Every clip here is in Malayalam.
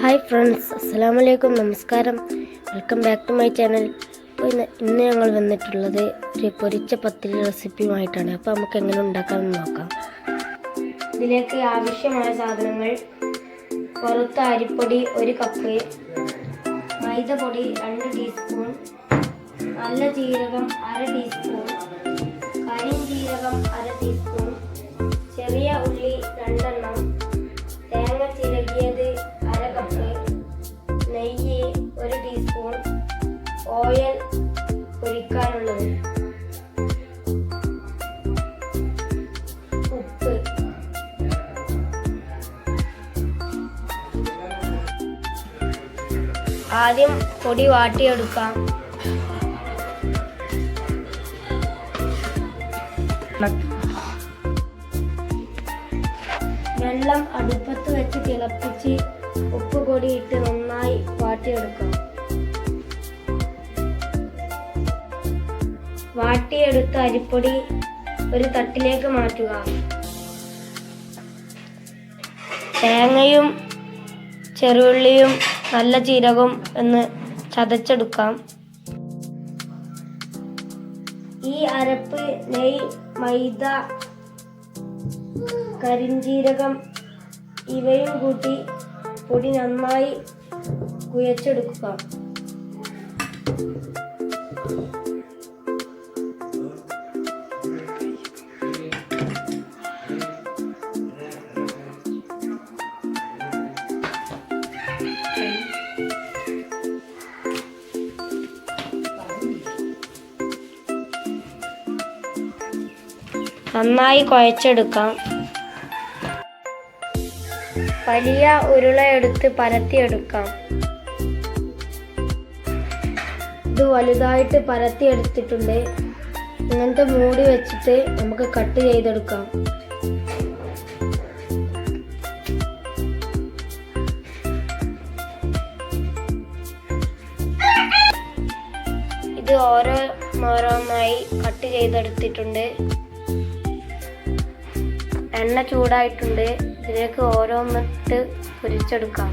ഹായ് ഫ്രണ്ട്സ് അസ്സാം വലൈക്കും നമസ്കാരം. Welcome back to my channel അപ്പോൾ ഇന്ന് ഇന്ന് ഞങ്ങൾ വന്നിട്ടുള്ളത് ഒരു പൊരിച്ച പത്തിരി റെസിപ്പിയുമായിട്ടാണ് അപ്പോൾ നമുക്ക് എങ്ങനെ ഉണ്ടാക്കാമെന്ന് നോക്കാം. ഇതിലേക്ക് ആവശ്യമായ സാധനങ്ങൾ പുറത്ത് അരിപ്പൊടി ഒരു കപ്പ് മൈദപ്പൊടി രണ്ട് ടീസ്പൂൺ നല്ല ജീരകം അര ടീസ്പൂൺ കരിഞ്ചീരകം അര ടീസ്പൂൺ ചെറിയ ഉള്ളി ഓയിൽ പൊരിക്കാനുള്ളത്. ഉപ്പ്. ആദ്യം പൊടി വാട്ടിയെടുക്കാം. വെള്ളം അടുപ്പത്ത് വെച്ച് തിളപ്പിച്ച് ഉപ്പ് പൊടി ഇട്ട് നന്നായി വാട്ടിയെടുക്കാം. വാട്ടിയെടുത്ത അരിപ്പൊടി ഒരു തട്ടിലേക്ക് മാറ്റുക. തേങ്ങയും ചെറുള്ളിയും നല്ല ജീരകവും എന്ന് ചതച്ചെടുക്കാം. ഈ അരപ്പ് നെയ് മൈദ കരിഞ്ജീരകം ഇവയും കൂട്ടി പൊടി നന്നായി കുഴച്ചെടുക്കുക. നന്നായി കുഴച്ചെടുക്കാം. വലിയ ഉരുള എടുത്ത് പരത്തിയെടുക്കാം. ഇത് വലുതായിട്ട് പരത്തിയെടുത്തിട്ടുണ്ട്. ഇങ്ങനത്തെ മൂടി വെച്ചിട്ട് നമുക്ക് കട്ട് ചെയ്തെടുക്കാം. ഇത് ഓരോ ഓരോന്നായി കട്ട് ചെയ്തെടുത്തിട്ടുണ്ട്. എണ്ണ ചൂടായിട്ടുണ്ട്. ഇതിലേക്ക് ഓരോന്നിട്ട് പൊരിച്ചെടുക്കാം.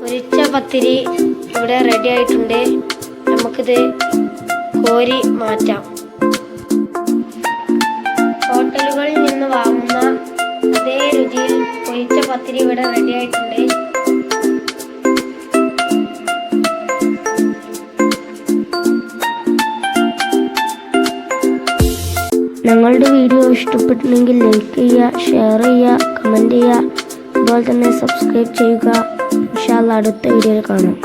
പൊരിച്ച പത്തിരി ഇവിടെ റെഡി ആയിട്ടുണ്ട്. നമുക്കിത് കോരി മാറ്റാം. പത്തിരി ഇവിടെ റെഡി ആയിട്ടുണ്ട്. ഞങ്ങളുടെ വീഡിയോ ഇഷ്ടപ്പെട്ടില്ലെങ്കിൽ ലൈക്ക് ചെയ്യുക ഷെയർ ചെയ്യുക കമന്റ് ചെയ്യുക. അതുപോലെ തന്നെ സബ്സ്ക്രൈബ് ചെയ്യുക. ഇൻഷാല്ല അടുത്ത വീഡിയോയിൽ കാണാം.